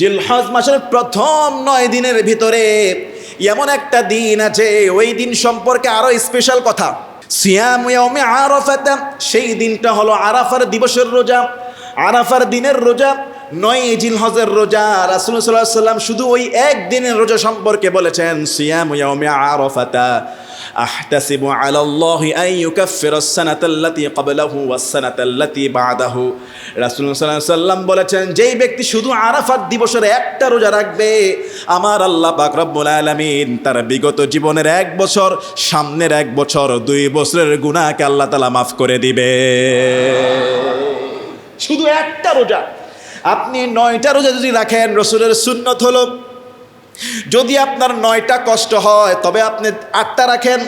জিলহজ মাসের প্রথম নয় দিনের ভিতরে এমন একটা দিন আছে, ওই দিন সম্পর্কে আরও স্পেশাল কথা। সিয়াম আরাফাতা, সেই দিনটা হলো আরাফার দিবসের রোজা। আরাফার দিনের রোজা, নয় জিলহজের রোজা। রাসূল সাল্লাম শুধু ওই এক দিনের রোজা সম্পর্কে বলেছেন, সিয়াম ইয়াউমে আরাফাতা। আহতাসিবু আলা আল্লাহি আন ইউকাফফিরা আস-সানাতা আল্লাতী ক্বাবলাহু ওয়াস-সানাতা বা'দাহু। রাসূল সাল্লাল্লাহু আলাইহি সাল্লাম বলেছেন, যেই ব্যক্তি শুধু আরাফাত দিবসের একটা রোজা রাখবে, আমার আল্লাহ পাক রব্বুল আলামিন তার বিগত জীবনের এক বছর, সামনের এক বছর, দুই বছরের গুনাহকে আল্লাহ তাআলা মাফ করে দিবে। শুধু একটা রোজা। আপনি নয়টা রোজা যদি রাখেন, রসুলের সুন্নত হলো যদি আপনার নয়টা কষ্ট হয়, তবে আপনি আটটা রাখেন।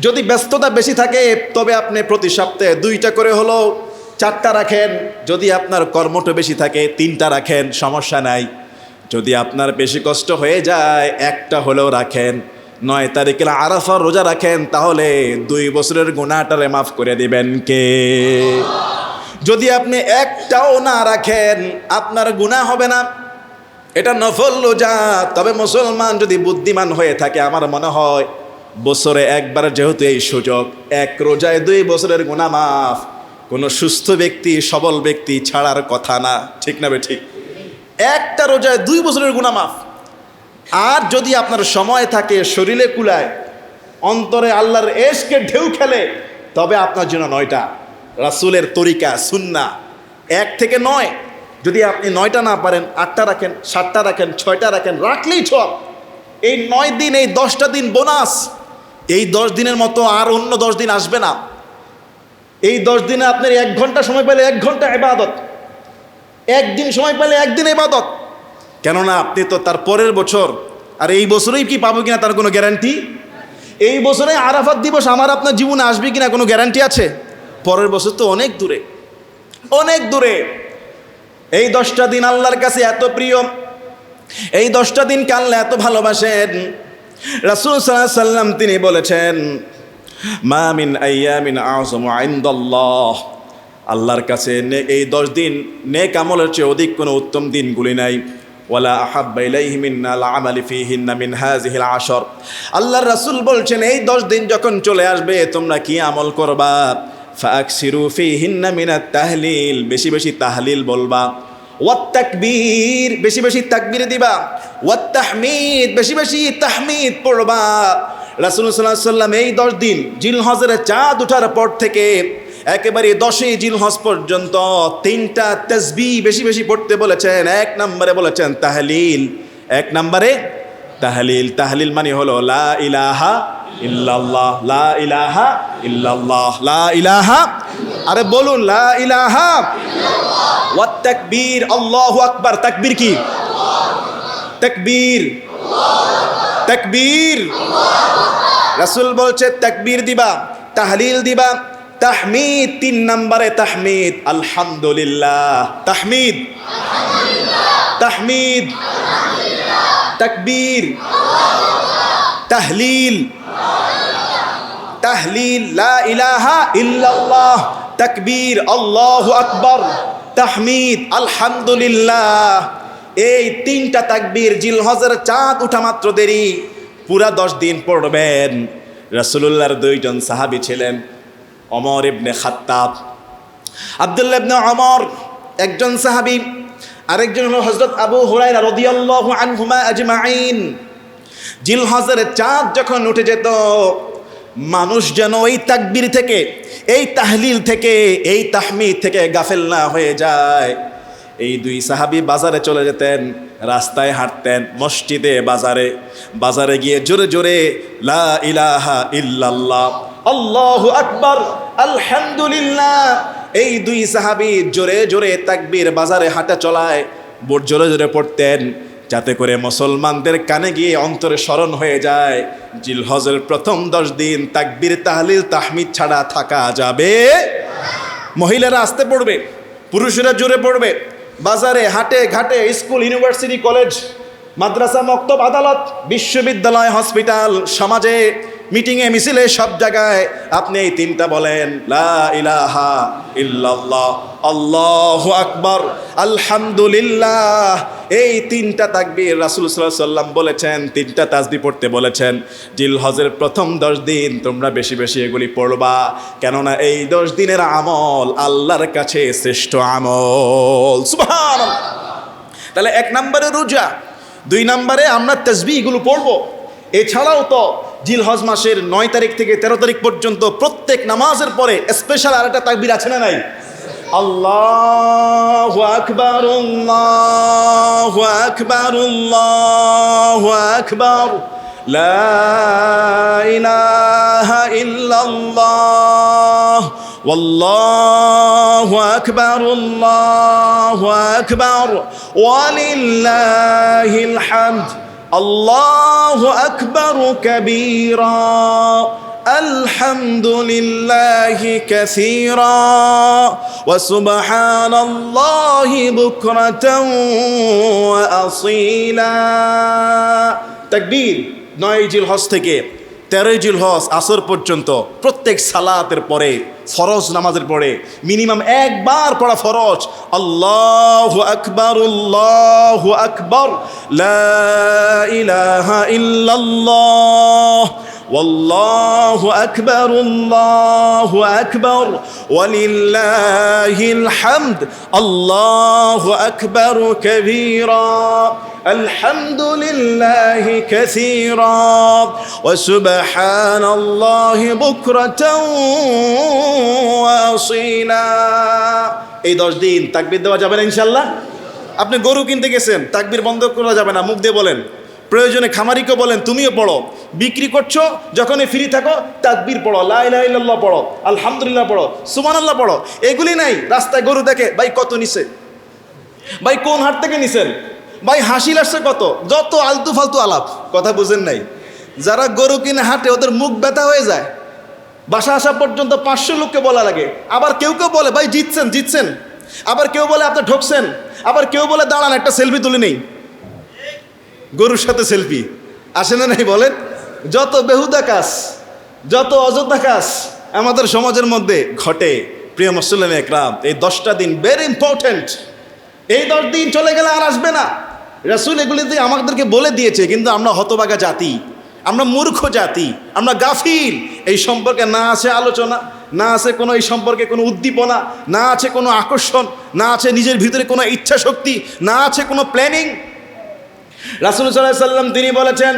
যদি ব্যস্ততা বেশি থাকে, তবে আপনি প্রতি সপ্তাহে দুইটা করে হলো চারটা রাখেন। যদি আপনার কর্মটা বেশি থাকে, তিনটা রাখেন, সমস্যা নাই। যদি আপনার বেশি কষ্ট হয়ে যায়, একটা হলেও রাখেন। নয় তারিখের আরাফার রোজা রাখেন, তাহলে দুই বছরের গুণাটারে মাফ করে দিবেন কে? যদি আপনি একটাও না রাখেন, আপনার গুণা হবে না। এটা নফল রোজা। তবে মুসলমান যদি বুদ্ধিমান হয়ে থাকে, আমার মনে হয় বছরে একবার যেহেতু এই সুযোগ, এক রোজায় দুই বছরের গুণা মাফ। কোনো সুস্থ ব্যক্তি, সবল ব্যক্তি ছাড়ার কথা না। ঠিক না ঠিক? একটা রোজায় দুই বছরের গুণা মাফ। আর যদি আপনার সময় থাকে, শরীরে কুলায়, অন্তরে আল্লাহর এশকে ঢেউ খেলে, তবে আপনার জন্য নয়টা। রাসুলের তরিকা সুন্না এক থেকে নয়। যদি আপনি নয়টা না পারেন, আটটা রাখেন, সাতটা রাখেন, ছয়টা রাখেন, রাখলেই সব। এই নয় দিন, এই দশটা দিন বোনাস। এই দশ দিনের মতো আর অন্য দশ দিন আসবে না। এই দশ দিনে আপনার এক ঘণ্টা সময় পেলে এক ঘণ্টা এবাদত একদিন সময় পেলে একদিন এবাদত কেননা আপনি তো তার পরের বছর, আর এই বছরেই কি পাবো কিনা তার কোনো গ্যারান্টি? এই বছরে আরাফাত দিবস আমার আপনার জীবনে আসবে কিনা কোনো গ্যারান্টি আছে? পরের বছর তো অনেক দূরে। অনেক দূরে। এই দশটা দিন আল্লাহর কাছে এত প্রিয়। এই দশটা দিন আল্লাহ এত ভালোবাসেন? রাসুল সাল্লাহ সাল্লাম তিনি বলেছেন, মা মিন আইয়ামিন আযমু ইনদাল্লাহ। আল্লাহর কাছে নে- এই দশ দিন নেক আমলের চেয়ে অধিক কোনো উত্তম দিনগুলি নাই। ওয়ালা আহাব্বা আমালি ফীহিন্না মিন হাযিহিল আশর। আল্লাহর রাসূল বলছেন, এই দশ দিন যখন চলে আসবে তোমরা কি আমল করবা? ফাকসিরু ফীহিন্না মিনাত তাহলিল, বেশি বেশি তাহলিল বলবা। ওয়াত তাকবীর বেশি বেশি তাকবীর দিবা। ওয়াত তাহমিদ বেশি বেশি তাহমিদ পড়বা। রাসূল আলাইহি সাল্লাম এই দশ দিন জিল হজের চাঁদ ওঠার পর থেকে একেবারে দশই জিল হজ পর্যন্ত তিনটা তসবি বেশি বেশি পড়তে বলেছেন। এক নম্বরে বলেছেন তাহলিল, এক নম্বরে তাহলিল। তাহলিল মানে হলো লা ইলাহা ইল্লাল্লাহ, লা ইলাহা ইল্লাল্লাহ, লা ইলাহা। আরে বলুন, লা ইলাহা। ওয়াত তাকবীর, আল্লাহু আকবার। তাকবীর কি? তাকবীর। তাকবীর। রাসূল বলছে, তাকবীর দিবা, তাহলিল দিবা। তাহমিদ, তিন নম্বরে তাহমিদ। আলহামদুলিল্লাহ। তাহমিদ। তাহমিদ। তাকবীর। তাহলিল। তাহলিল লা ইলাহা ইল্লাল্লাহ, তাকবীর, আল্লাহু আকবার, তাহমিদ, আলহামদুলিল্লাহ। এই তিনটা তাকবীর জিলহজের চাঁদ উঠা মাত্র দেরি, পুরা দশ দিন পড়বেন। রাসূলুল্লাহর দুইজন সাহাবী ছিলেন অমর ইবনে খাত্তাব। আব্দুল্লাহ ইবনে অমর একজন সাহাবী, আরেকজন হলো হযরত আবু হুরায়রা রাদিয়াল্লাহু আনহুমা আজমাইন জিলহজের চাঁদ যখন উঠে যেত মানুষ যেন ওই তাকবির থেকে, এই তাহলিল থেকে, এই তাহমিদ থেকে গাফেল না হয়ে যায়। এই দুই সাহাবি বাজারে চলে যেতেন, রাস্তায় হাঁটতেন, মসজিদে, বাজারে। বাজারে গিয়ে জোরে জোরে, লা ইলাহা ইল্লাল্লাহ, আল্লাহু আকবার, আলহামদুলিল্লাহ। এই দুই সাহাবী জোরে জোরে তাকবীর বাজারে হাঁটা চলায় জোরে জোরে পড়তেন। যাতে করে মুসলমানদের কানে গিয়ে অন্তরে স্মরণ হয়ে যায়, জিলহজের প্রথম দশ দিন তাকবির, তাহলিল, তাহমিদ ছাড়া থাকা যাবে। মহিলারা আসতে পড়বে, পুরুষেরা জুড়ে পড়বে। বাজারে, হাটে, ঘাটে, স্কুল, ইউনিভার্সিটি, কলেজ, মাদ্রাসা, মক্তব, আদালত, বিশ্ববিদ্যালয়, হসপিটাল, সমাজে মিটিংয়ে মিছিলে সব জায়গায় আপনি এই তিনটা বলেন, লা ইলাহা ইল্লাল্লাহ, আল্লাহু আকবার, আলহামদুলিল্লাহ। এই তিনটা তাকবীর রাসূল আলাইহি সাল্লাম বলেছেন, তিনটা তাসবিহ পড়তে বলেছেন। জিল হজের প্রথম দশ দিন তোমরা বেশি বেশি এগুলি পড়বা, কেননা এই দশ দিনের আমল আল্লাহর কাছে শ্রেষ্ঠ আমল। সুবহানাল্লাহ। তাহলে এক নম্বরে রোজা, দুই নম্বরে আমরা তসবিগুলো পড়ব। এছাড়াও তো জিল হজ মাসের নয় তারিখ থেকে তেরো তারিখ পর্যন্ত প্রত্যেক নামাজের পরে স্পেশাল আর একটা তাকবির আছে না নাই আল্লাহু আকবার আল্লাহু আকবার আল্লাহু আকবার লা ইলাহা ইল্লাল্লাহ والله أكبر الله أكبر ولله الحمد الله أكبر كبيرا الحمد لله كثيرا وسبحان الله بكرة وأصيلا تكبير নয় জিল হজ থেকে তেরোই জুল হজ আসর পর্যন্ত প্রত্যেক সালাতের পরে, ফরজ নামাজের পরে, মিনিমাম একবার পড়া ফরজ। আল্লাহ আকবর আল্লাহ আকবর। ইল্লাল্লাহ। والله أكبر الله أكبر ولله الحمد الله أكبر كبيرا الحمد لله كثيرا وسبحان الله بكرة وأصيلا এই দশ দিন তাকবির দেওয়া যাবে না ইনশাল্লাহ আপনি গরু কিনতে গেছেন তাকবির বন্ধ করা যাবে না মুখ দিয়ে বলেন প্রয়োজনে খামারিকে বলেন, তুমিও পড়ো, বিক্রি করছ, যখনই ফ্রি থাকো, তাকবির পড়ো লাইল্লাহ পড়ো, আলহামদুলিল্লাহ পড়ো সুমান আল্লাহ পড়ো। এগুলি নাই, রাস্তায় গরু দেখে, ভাই, কত নিছে? ভাই, কোন হাট থেকে নিছেন? ভাই হাসি লাগছে কত? যত আলতু ফালতু আলাপ। কথা বুঝেন নাই। যারা গরু কিনে হাটে, ওদের মুখ ব্যথা হয়ে যায়। বাসা আসা পর্যন্ত পাঁচশো লোককে বলা লাগে। আবার কেউ কেউ বলে, ভাই, জিতছেন জিতছেন। আবার কেউ বলে, আপনি ঠকছেন। আবার কেউ বলে, দাঁড়ান, একটা সেলফি তুলে নেই। গরুর সাথে সেলফি। আসে না নাই বলেন? যত বেহুদা কাজ, যত অযোধ্যা কাজ আমাদের সমাজের মধ্যে ঘটে, প্রিয় মুসলিম একরাম, এই দশটা দিন ভেরি ইম্পর্টেন্ট এই দশ দিন চলে গেলে আর আসবে না। রাসুল এগুলিতে আমাদেরকে বলে দিয়েছে, কিন্তু আমরা হতবাগা জাতি, আমরা মূর্খ জাতি, আমরা গাফিল। এই সম্পর্কে না আছে আলোচনা, না আছে কোনো এই সম্পর্কে কোনো উদ্দীপনা, না আছে কোনো আকর্ষণ, না আছে নিজের ভিতরে কোনো ইচ্ছা শক্তি না আছে কোনো প্ল্যানিং রাসুল সাল্লাহ সাল্লাম তিনি বলেছেন,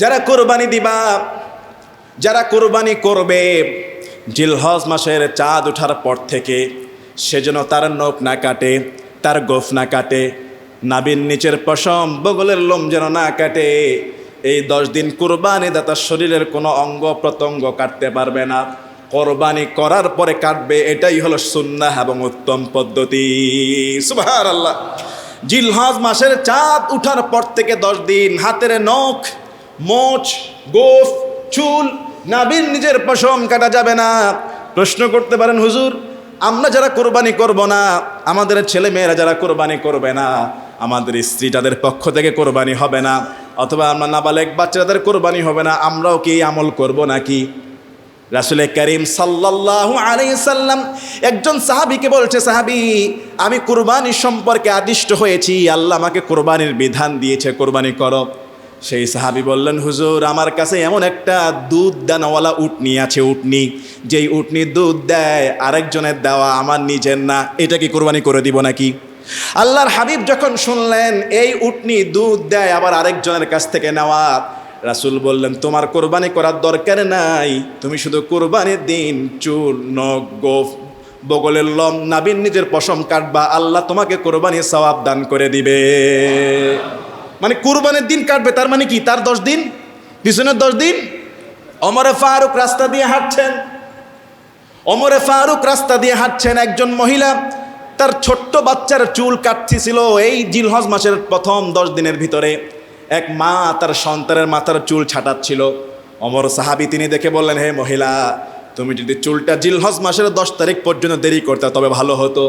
যারা কোরবানি দিবা, যারা কোরবানি করবে, জিলহজ মাসের চাঁদ ওঠার পর থেকে সে যেন তার নখ না কাটে, তার গোফ না কাটে, নাবির নিচের পশম বগলের লোম যেন না কাটে, এই দশ দিন কোরবানি দাতার শরীরের কোনো অঙ্গ প্রত্যঙ্গ কাটতে পারবে না। কোরবানি করার পরে কাটবে, এটাই হলো সুন্নাহ এবং উত্তম পদ্ধতি। সুবাহ আল্লাহ জিলহজ মাসের চাঁদ উঠার পর থেকে দশ দিন, হাতের নখ, মোচ, গোফ, চুল নাবির নিজের পশম কাটা যাবে না। প্রশ্ন করতে পারেন, হুজুর, আমরা যারা কোরবানি করব না, আমাদের ছেলে মেয়েরা যারা কোরবানি করবে না, আমাদের স্ত্রী তাদের পক্ষ থেকে কোরবানি হবে না, অথবা আমরা নাবালেক বাচ্চাদের কোরবানি হবে না, আমরাও কি আমল করব নাকি? রাসুল করিম সাল্লাহ আলাইসাল্লাম একজন সাহাবিকে বলছে, সাহাবি, আমি কোরবানি সম্পর্কে আদিষ্ট হয়েছি, আল্লাহ আমাকে কোরবানির বিধান দিয়েছে, কোরবানি করো। সেই সাহাবি বললেন, হুজুর, আমার কাছে এমন একটা দুধ দানাওয়ালা উটনি আছে, উটনি। যেই উটনি দুধ দেয়, আরেকজনের দেওয়া আমার নিজের না। এটা কি কোরবানি করে দিব নাকি? আল্লাহর হাবিব যখন শুনলেন, এই উটনি দুধ দেয়, আবার আরেকজনের কাছ থেকে নেওয়া রাসুল বললেন, তোমার কোরবানি করার দরকার নাই। তুমি শুধু কোরবানির দিন, চুল, নখ, গোফ, বগলের লম নাবিন নিজের পশম কাটবা, আল্লাহ তোমাকে কোরবানির সওয়াব দান করে দিবে। মানে কোরবানির দিন কাটবে, তার মানে কি? তার দশ দিন? পিছনের দশ দিন? অমরে ফারুক রাস্তা দিয়ে হাঁটছেন। অমরে ফারুক রাস্তা দিয়ে হাঁটছেন একজন মহিলা। তার ছোট্ট বাচ্চার চুল কাটতেছিল এই জিলহজ মাসের প্রথম দশ দিনের ভিতরে। এক মা তার সন্তানের মাথার চুল ছাটাচ্ছিল। অমর সাহাবি তিনি দেখে বললেন, হে মহিলা, তুমি যদি চুলটা জিলহজ মাসের দশ তারিখ পর্যন্ত দেরি করতে তবে ভালো হতো।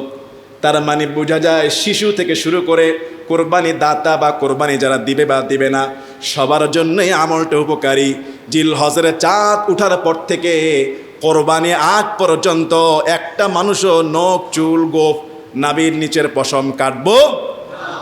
তার মানে বোঝা যায়, শিশু থেকে শুরু করে কোরবানি দাতা বা কোরবানি যারা দিবে বা দিবে না, সবার জন্যই আমলটা উপকারী। জিল হজরে চাঁদ উঠার পর থেকে কোরবানি আগ পর্যন্ত একটা মানুষও নখ, চুল, গোফ নাবির নিচের পশম কাটবো